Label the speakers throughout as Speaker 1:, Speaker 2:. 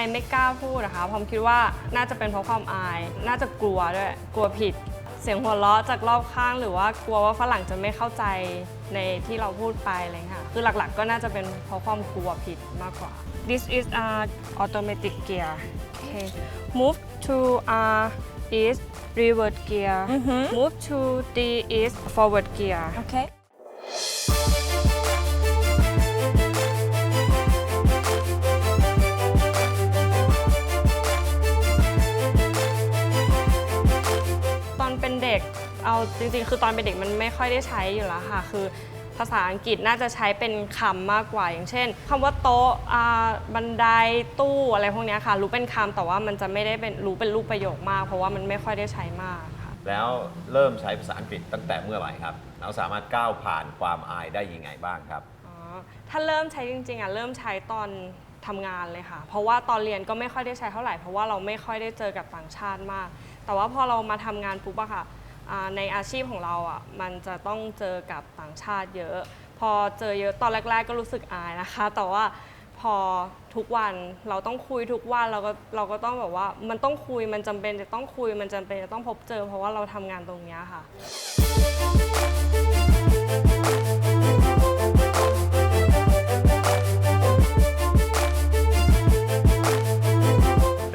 Speaker 1: ยไม่กล้าพูดนะคะผมคิดว่าน่าจะเป็นเพราะความอาย น่าจะกลัวด้วย กลัวผิด เสียงหัวเราะจากรอบข้าง หรือว่ากลัวว่าฝรั่งจะไม่เข้าใจในที่เราพูดไปอะไรอย่างเงี้ยค่ะ คือหลักๆ ก็น่าจะเป็นเพราะความกลัวผิดมากกว่า This is a automatic gear okay move to R is reverse gear move to D is forward gear
Speaker 2: Okay.
Speaker 1: เด็กเอาจริงๆ คือตอนเป็นเด็กมันไม่ค่อยได้ใช้อยู่แล้วค่ะ คือภาษาอังกฤษน่าจะใช้เป็นคำมากกว่า อย่างเช่นคำว่าโต๊ะอ่าบันไดตู้อะไรพวกเนี้ยค่ะ รู้เป็นคำแต่ว่ามันจะไม่ได้เป็นรู้เป็นรูปประโยคมาก เพราะว่ามันไม่ค่อยได้ใช้มากค่ะ
Speaker 3: แล้วเริ่มใช้ภาษาอังกฤษตั้งแต่เมื่อไหร่ครับ เราสามารถก้าวผ่านความอายได้ยังไงบ้างครับ
Speaker 1: อ๋อถ้าเริ่มใช้จริงๆอะเริ่มใช้ตอนทำงานเลยค่ะ เพราะว่าตอนเรียนก็ไม่ค่อยได้ใช้เท่าไหร่ เพราะว่าเราไม่ค่อยได้เจอกับต่างชาติมาก แต่ว่าพอเรามาทำงานปุ๊บอะค่ะอ่า ในอาชีพของเราอะมันจะต้องเจอกับต่างชาติเยอะ พอเจอเยอะตอนแรก ๆ ก็รู้สึกอายนะคะ แต่ว่าพอทุกวันเราต้องคุยทุกวันเราก็เราก็ต้องแบบว่ามันต้องคุยมันจำเป็นจะต้องคุยมันจำเป็นจะต้องพบเจอ เพราะว่าเราทำงานตรงเนี้ยค่ะ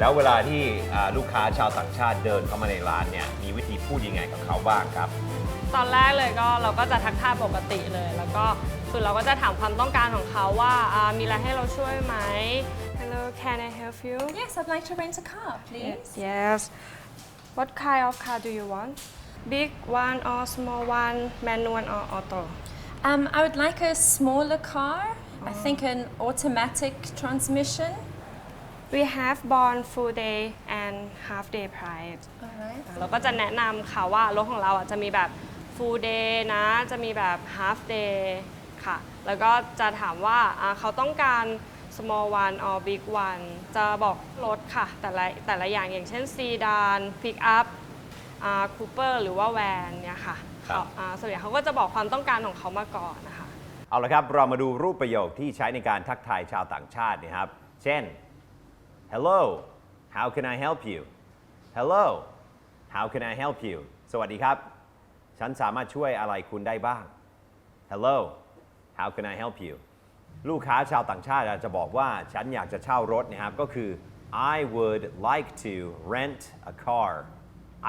Speaker 3: แล้วเวลาที่อ่าลูกค้าชาวต่างชาติเดินเข้ามาในร้านเนี่ยมีวิธีพูดยังไงกับเขาบ้างครับ
Speaker 1: ตอนแรกเลยก็เราก็จะทักทายปกติเลย แล้วก็คือเราก็จะถามความต้องการของเขาว่าอ่ามีอะไรให้เราช่วยไหม Hello can I help you
Speaker 2: Yes, I'd like to rent a car, please.
Speaker 1: Yes What kind of car do you want Big one or small one manual or auto
Speaker 2: Um, I would like a smaller car. I think an automatic transmission.
Speaker 1: We have born full day and half day price
Speaker 2: All right.
Speaker 1: เราก็จะแนะนำค่ะว่ารถของเราอะจะมีแบบ full day นะ จะมีแบบ half day ค่ะ แล้วก็จะถามว่าอ่าเขาต้องการ small one or big one จะบอกรถค่ะ แต่ละแต่ละอย่างอย่างเช่น sedan pick up อ่า cooper หรือว่า van เนี่ยค่ะ
Speaker 3: ครับ
Speaker 1: เขาอ่าส่วนใหญ่เขาก็จะบอกความต้องการของเขามาก่อนนะคะ
Speaker 3: เอาละครับ เรามาดูรูปประโยคที่ใช้ในการทักทายชาวต่างชาตินะครับ เช่น Hello how can I help you Hello how can I help you สวัสดีครับ ฉันสามารถช่วยอะไรคุณได้บ้าง Hello how can I help you ลูกค้าชาวต่างชาติอาจจะบอกว่าฉันอยากจะเช่ารถนะครับ ก็คือ I would like to rent a car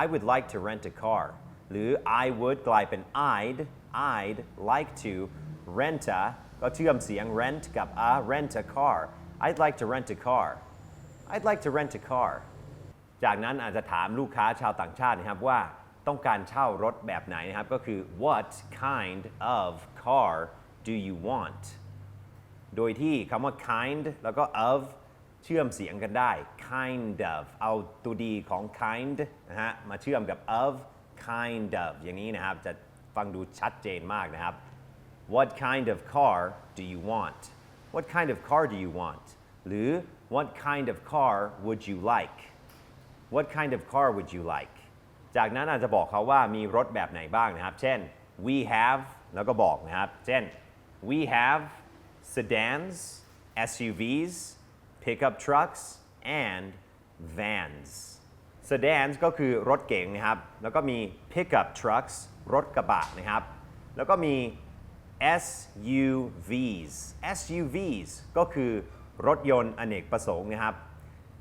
Speaker 3: I would like to rent a car หรือ I would กลายเป็น I'd I'd like to rent a ก็เชื่อมเสียง rent กับ a rent a car I'd like to rent a car I'd like to rent a car จากนั้นอาจจะถามลูกค้าชาวต่างชาตินะครับว่าต้องการเช่ารถแบบไหนนะครับ ก็คือ what kind of car do you want โดยที่คำว่า kind แล้วก็ of เชื่อมเสียงกันได้ kind of เอาตัวดีของ kind นะฮะมาเชื่อมกับ of kind of อย่างนี้นะครับ จะฟังดูชัดเจนมากนะครับ What kind of car do you want What kind of car do you want หรือ What kind of car would you like What kind of car would you like จากนั้นอาจจะบอกเขาว่ามีรถแบบไหนบ้างนะครับ เช่น we have แล้วก็บอกนะครับ เช่น we have sedans SUVs pickup trucks and vans sedans ก็คือรถเก๋งนะครับ แล้วก็มี pickup trucks รถกระบะนะครับ แล้วก็มี SUVs SUVs ก็คือ รถยนต์อเนกประสงค์นะครับ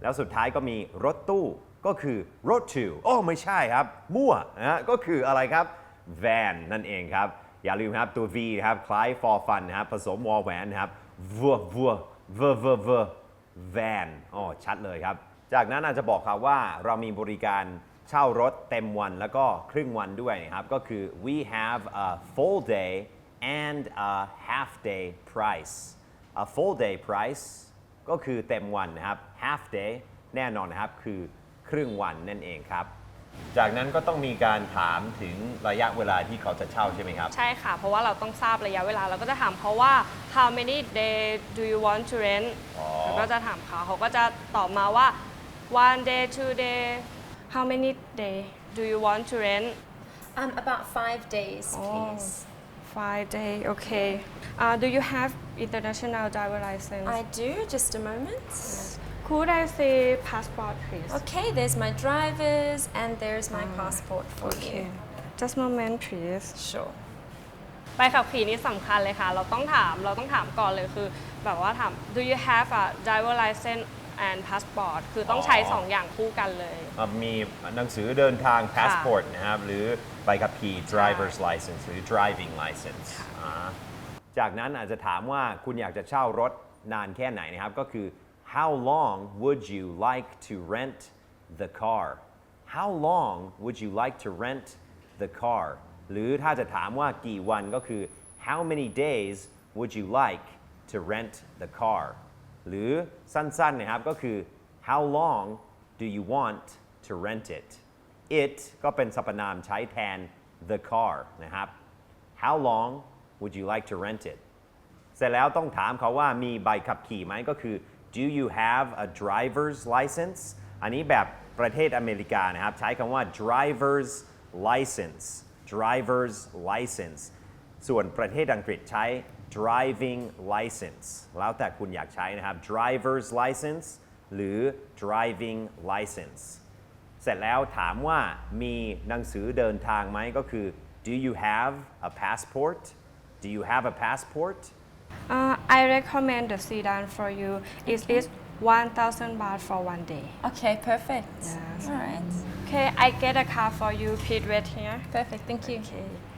Speaker 3: แล้วสุดท้ายก็มีรถตู้ก็คือรถทูโอ้ไม่ใช่ครับ มั่วนะฮะก็คืออะไรครับ van นั่นเองครับ อย่าลืมครับตัว V นะครับ คล้าย for fun นะครับ ผสมวอแหวนนะครับวัววัววอร์เวอร์เวอร์ van อ๋อชัดเลยครับ จากนั้นอาจจะบอกครับว่าเรามีบริการเช่ารถเต็มวันแล้วก็ครึ่งวันด้วยนะครับ ก็คือ we have a full day and a half day price a full day price ก็คือเต็มวันนะครับ half day แน่นอนนะครับคือครึ่งวันนั่นเองครับ จากนั้นก็ต้องมีการถามถึงระยะเวลาที่เขาจะเช่าใช่ไหมครับ
Speaker 1: ใช่ค่ะ เพราะว่าเราต้องทราบระยะเวลาเราก็จะถามเขาว่า how many day do you want to rent
Speaker 3: อ๋อ
Speaker 1: แล้วก็จะถามเขาเขาก็จะตอบมาว่า one day two day how many day do you want to rent
Speaker 2: Um, about five days,
Speaker 1: Oh.
Speaker 2: please.
Speaker 1: five day okay uh, do you have international driver license
Speaker 2: I do. Just a moment.
Speaker 1: could I see passport please
Speaker 2: Okay, there's my driver's and there's my passport for you.
Speaker 1: just moment please
Speaker 2: Sure.
Speaker 1: ใบขับขี่นี่สำคัญเลยค่ะ เราต้องถาม เราต้องถามก่อนเลยคือ แบบว่าถาม do you have a driver license and passport คือต้องใช้
Speaker 3: อ๋อ
Speaker 1: 2อย่างคู่กันเลย
Speaker 3: อะมีหนังสือเดินทาง passport นะครับ หรือใบขับขี่ driver's license หรือ driving license อ่าจากนั้นอาจจะถามว่าคุณอยากจะเช่ารถนานแค่ไหนนะครับ ก็คือ how long would you like to rent the car how long would you like to rent the car หรือถ้าจะถามว่ากี่วันก็คือ how many days would you like to rent the car หรือสั้นๆนะครับก็คือ how long do you want to rent it it ก็เป็นสรรพนามใช้แทน the car นะครับ how long would you like to rent it เสร็จแล้วต้องถามเขาว่ามีใบขับขี่ไหมก็คือ do you have a driver's license อันนี้แบบประเทศอเมริกานะครับ ใช้คำว่า driver's license driver's license ส่วนประเทศอังกฤษใช้ driving license แล้วแต่คุณอยากใช้นะครับ driver's license หรือ driving license เสร็จแล้วถามว่ามีหนังสือเดินทางไหมก็คือ do you have a passport do you have a passport
Speaker 1: Uh, I recommend the sedan for you it is 1000 baht for one day
Speaker 2: Okay, perfect.
Speaker 1: Yes.
Speaker 2: All right.
Speaker 1: okay I get a car for you please wait here
Speaker 2: Perfect. Thank you.
Speaker 1: okay
Speaker 2: Thanks.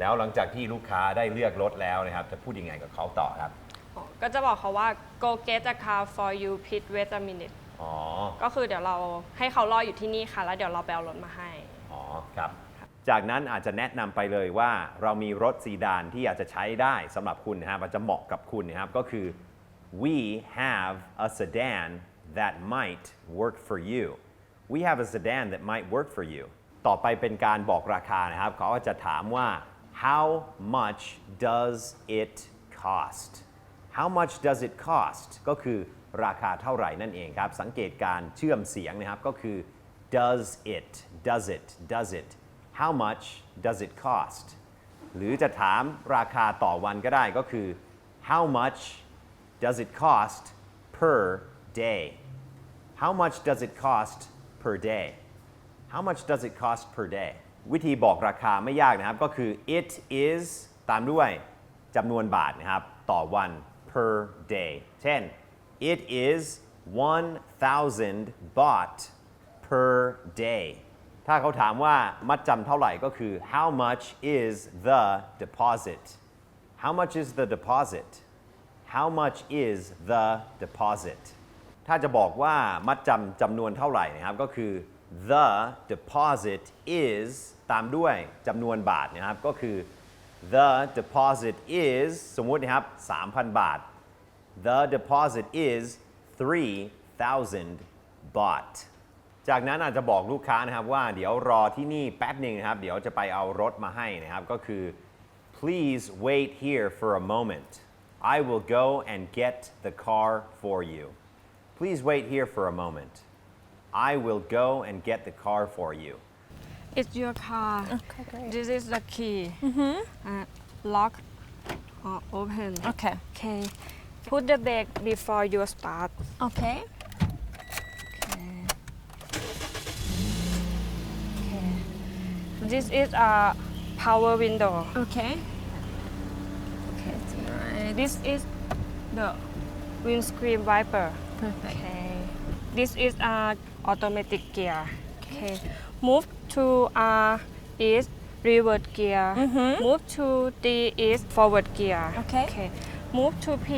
Speaker 3: แล้วหลังจากที่ลูกค้าได้เลือกรถแล้วนะครับ จะพูดยังไงกับเขาต่อครับ
Speaker 1: อ๋อก็จะบอกเขาว่า go get a car for you please wait a minute
Speaker 3: อ๋อ
Speaker 1: ก็คือเดี๋ยวเราให้เขารออยู่ที่นี่ค่ะ แล้วเดี๋ยวเราไปเอารถมาให้
Speaker 3: อ๋อครับ จากนั้นอาจจะแนะนำไปเลยว่าเรามีรถซีดานที่อาจจะใช้ได้สำหรับคุณนะครับอาจจะเหมาะกับคุณนะครับก็คือ we have a sedan that might work for you we have a sedan that might work for you ต่อไปเป็นการบอกราคานะครับ เขาก็จะถามว่า how much does it cost how much does it cost ก็คือราคาเท่าไหร่นั่นเองครับ สังเกตการเชื่อมเสียงนะครับก็คือ does it does it does it how much does it cost หรือจะถามราคาต่อวันก็ได้ก็คือ how much does it cost per day how much does it cost per day how much does it cost per day วิธีบอกราคาไม่ยากนะครับ ก็คือ it is ตามด้วยจำนวนบาทนะครับ ต่อวัน per day เช่น it is 1,000 baht per day ถ้าเขาถามว่ามัดจำเท่าไหร่ก็คือ how much is the deposit how much is the deposit how much is the deposit ถ้าจะบอกว่ามัดจำจำนวนเท่าไหร่นะครับก็คือ the deposit is ตามด้วยจำนวนบาทนะครับ ก็คือ the deposit is สมมุตินะครับ 3,000 บาท the deposit is 3,000 baht จากนั้นอาจจะบอกลูกค้านะครับว่าเดี๋ยวรอที่นี่แป๊บหนึ่งนะครับ เดี๋ยวจะไปเอารถมาให้นะครับ ก็คือ please wait here for a moment I will go and get the car for you please wait here for a moment I will go and get the car for you
Speaker 1: it's your car
Speaker 2: Okay, great.
Speaker 1: this is the key uh, lock or open
Speaker 2: Okay.
Speaker 1: okay put the brake before you start
Speaker 2: Okay. okay.
Speaker 1: this is a power window
Speaker 2: Okay. Okay. Right.
Speaker 1: this is the windscreen wiper
Speaker 2: Perfect.
Speaker 1: Okay. This is a automatic gear. Okay. Move to R is reverse gear. Move to D is forward gear.
Speaker 2: Okay.
Speaker 1: Okay. Move to P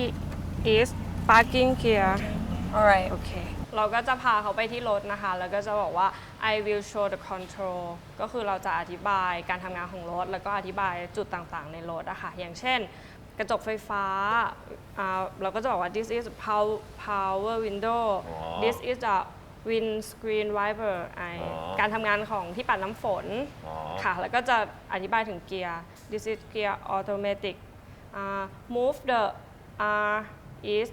Speaker 1: is parking gear.
Speaker 2: All right.
Speaker 1: โอเค เราก็จะพาเขาไปที่รถนะคะ แล้วก็จะบอกว่า I will show the control ก็คือเราจะอธิบายการทำงานของรถ แล้วก็อธิบายจุดต่างๆ ในรถอะค่ะ อย่างเช่น กระจกไฟฟ้าอ่าเราก็จะบอกว่า this is power power window
Speaker 3: อ๋อ
Speaker 1: this is a windscreen wiper ไอ
Speaker 3: อ๋อ
Speaker 1: การทำงานของที่ปัดน้ำฝน
Speaker 3: อ๋อ
Speaker 1: ค่ะ แล้วก็จะอธิบายถึงเกียร์ this is gear automatic อ่า move the R is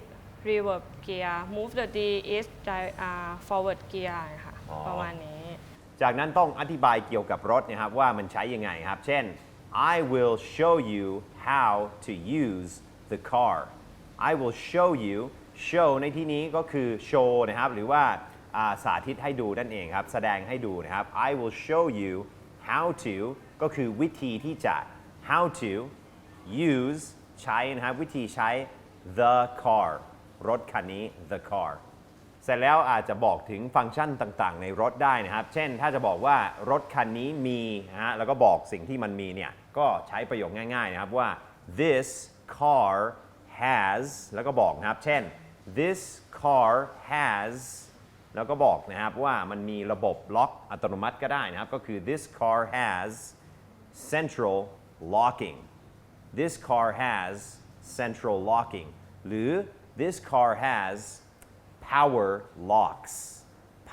Speaker 1: reverse gear move the D is di- อ่า forward gear นะคะ
Speaker 3: อ๋อ
Speaker 1: ประมาณนี้
Speaker 3: จากนั้นต้องอธิบายเกี่ยวกับรถนะครับว่ามันใช้ยังไงครับ เช่น I will show you how to use the car I will show you show ในที่นี้ก็คือโชว์นะครับ หรือว่าอ่า สาธิตให้ดูนั่นเองครับ แสดงให้ดูนะครับ I will show you how to ก็คือวิธีที่จะ how to use ใช้นะครับ วิธีใช้ the car รถคันนี้ the car เสร็จแล้วอาจจะบอกถึงฟังก์ชันต่างๆ ในรถได้นะครับ เช่นถ้าจะบอกว่ารถคันนี้มีนะฮะแล้วก็บอกสิ่งที่มันมีเนี่ย ก็ใช้ประโยคง่ายๆนะครับว่า this car has แล้วก็บอกนะครับ เช่น this car has แล้วก็บอกนะครับว่ามันมีระบบล็อกอัตโนมัติก็ได้นะครับ ก็คือ this car has central locking this car has central locking หรือ this car has power locks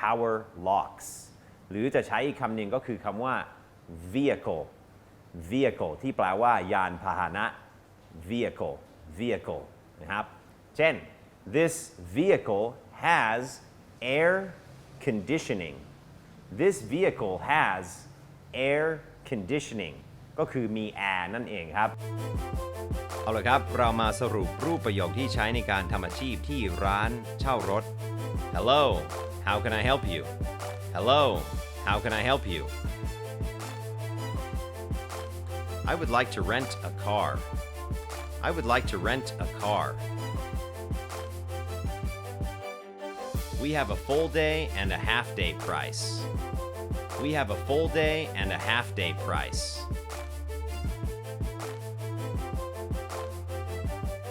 Speaker 3: power locks หรือจะใช้อีกคำหนึ่งก็คือคำว่า vehicle vehicle ที่แปลว่ายานพาหนะ vehicle vehicle นะครับ เช่น this vehicle has air conditioning this vehicle has air conditioning ก็คือมีแอร์นั่นเองครับ เอาละครับ เรามาสรุปรูปประโยคที่ใช้ในการทำอาชีพที่ร้านเช่ารถ Hello how can I help you Hello how can I help you I would like to rent a car I would like to rent a car We have a full day and a half day price. We have a full day and a half day price.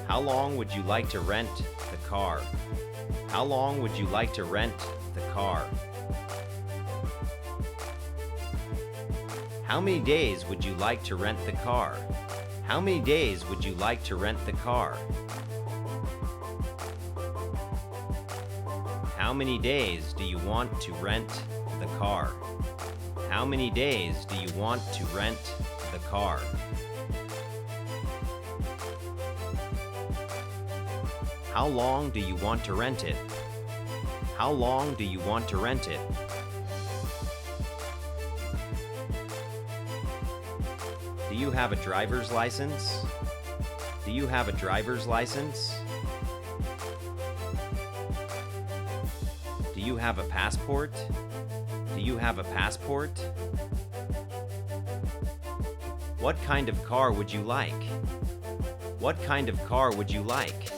Speaker 3: How long would you like to rent the car? How long would you like to rent the car? How many days would you like to rent the car? How many days would you like to rent the car? How many days do you want to rent the car? How many days do you want to rent the car? How long do you want to rent it? How long do you want to rent it? Do you have a driver's license? Do you have a driver's license? You have a passport? Do you have a passport? What kind of car would you like? What kind of car would you like?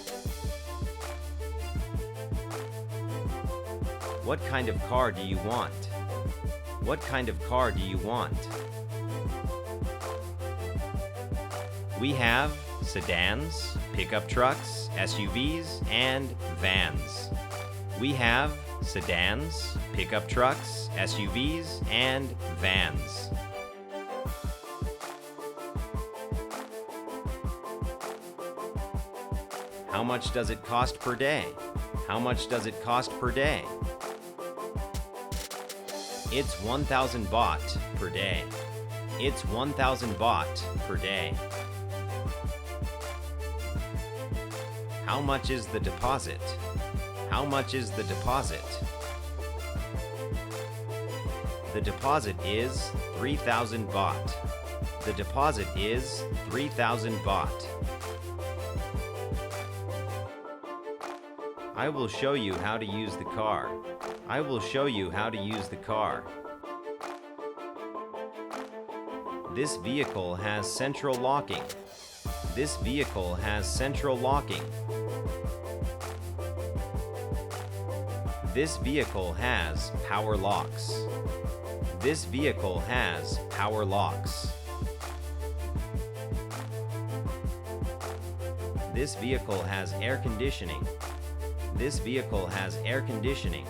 Speaker 3: What kind of car do you want? What kind of car do you want? We have sedans, pickup trucks, SUVs, and vans. We have sedans, pickup trucks, SUVs, and vans. How much does it cost per day? How much does it cost per day? It's 1000 baht per day. It's 1000 baht per day. How much is the deposit? How much is the deposit? The deposit is 3000 baht. The deposit is 3000 baht. I will show you how to use the car. I will show you how to use the car. This vehicle has central locking. This vehicle has central locking. This vehicle has power locks. This vehicle has power locks. This vehicle has air conditioning. This vehicle has air conditioning.